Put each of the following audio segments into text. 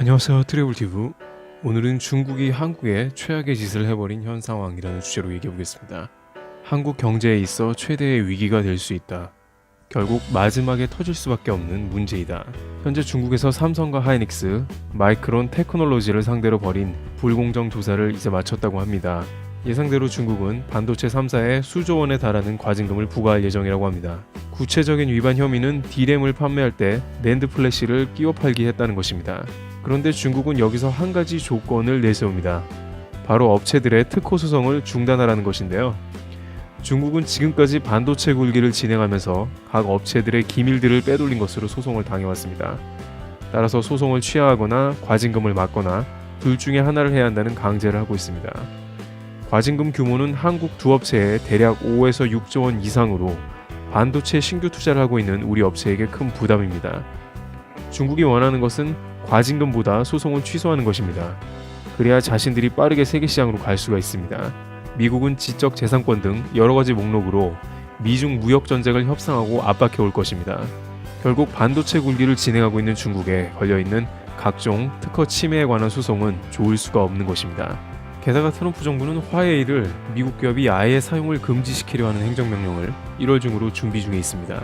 안녕하세요 트래블티브. 오늘은 중국이 한국에 최악의 짓을 해버린 현 상황이라는 주제로 얘기해 보겠습니다. 한국 경제에 있어 최대의 위기가 될 수 있다. 결국 마지막에 터질 수밖에 없는 문제이다. 현재 중국에서 삼성과 하이닉스, 마이크론 테크놀로지를 상대로 벌인 불공정 조사를 이제 마쳤다고 합니다 예상대로 중국은 반도체 3사에 수조 원에 달하는 과징금을 부과할 예정이라고 합니다. 구체적인 위반 혐의는 D램을 판매할 때 낸드 플래시를 끼워 팔기 했다는 것입니다. 그런데 중국은 여기서 한 가지 조건을 내세웁니다. 바로 업체들의 특허 소송을 중단하라는 것인데요. 중국은 지금까지 반도체 굴기를 진행하면서 각 업체들의 기밀들을 빼돌린 것으로 소송을 당해왔습니다. 따라서 소송을 취하하거나 과징금을 맞거나 둘 중에 하나를 해야 한다는 강제를 하고 있습니다. 과징금 규모는 한국 두 업체에 대략 5에서 6조 원 이상으로 반도체 신규 투자를 하고 있는 우리 업체에게 큰 부담입니다. 중국이 원하는 것은 과징금보다 소송을 취소하는 것입니다. 그래야 자신들이 빠르게 세계 시장으로 갈 수가 있습니다. 미국은 지적 재산권 등 여러 가지 목록으로 미중 무역 전쟁을 협상하고 압박해 올 것입니다. 결국 반도체 굴기를 진행하고 있는 중국에 걸려 있는 각종 특허 침해에 관한 소송은 좋을 수가 없는 것입니다. 게다가 트럼프 정부는 화웨이를 미국 기업이 아예 사용을 금지시키려 하는 행정명령을 1월 중으로 준비 중에 있습니다.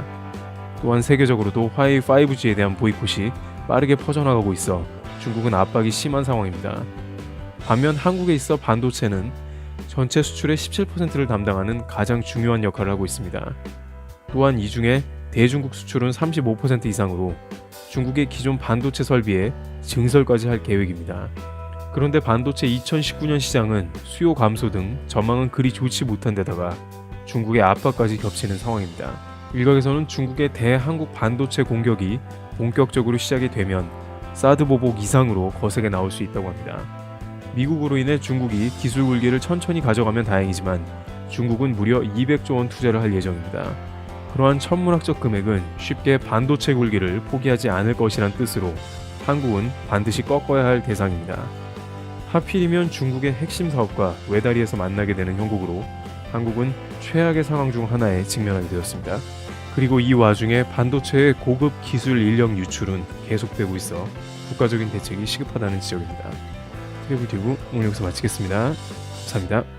또한 세계적으로도 화웨이 5G에 대한 보이콧이 빠르게 퍼져나가고 있어 중국은 압박이 심한 상황입니다. 반면 한국에 있어 반도체는 전체 수출의 17%를 담당하는 가장 중요한 역할을 하고 있습니다. 또한 이 중에 대중국 수출은 35% 이상으로 중국의 기존 반도체 설비에 증설까지 할 계획입니다. 그런데 반도체 2019년 시장은 수요 감소 등 전망은 그리 좋지 못한 데다가 중국의 압박까지 겹치는 상황입니다. 일각에서는 중국의 대한국 반도체 공격이 본격적으로 시작이 되면 사드 보복 이상으로 거세게 나올 수 있다고 합니다. 미국으로 인해 중국이 기술 굴기를 천천히 가져가면 다행이지만 중국은 무려 200조 원 투자를 할 예정입니다. 그러한 천문학적 금액은 쉽게 반도체 굴기를 포기하지 않을 것이란 뜻으로 한국은 반드시 꺾어야 할 대상입니다. 하필이면 중국의 핵심 사업과 외다리에서 만나게 되는 형국으로 한국은 최악의 상황 중 하나에 직면하게 되었습니다. 그리고 이 와중에 반도체의 고급 기술 인력 유출은 계속되고 있어 국가적인 대책이 시급하다는 지적입니다. 트리블 튜브 오늘 여기서 마치겠습니다. 감사합니다.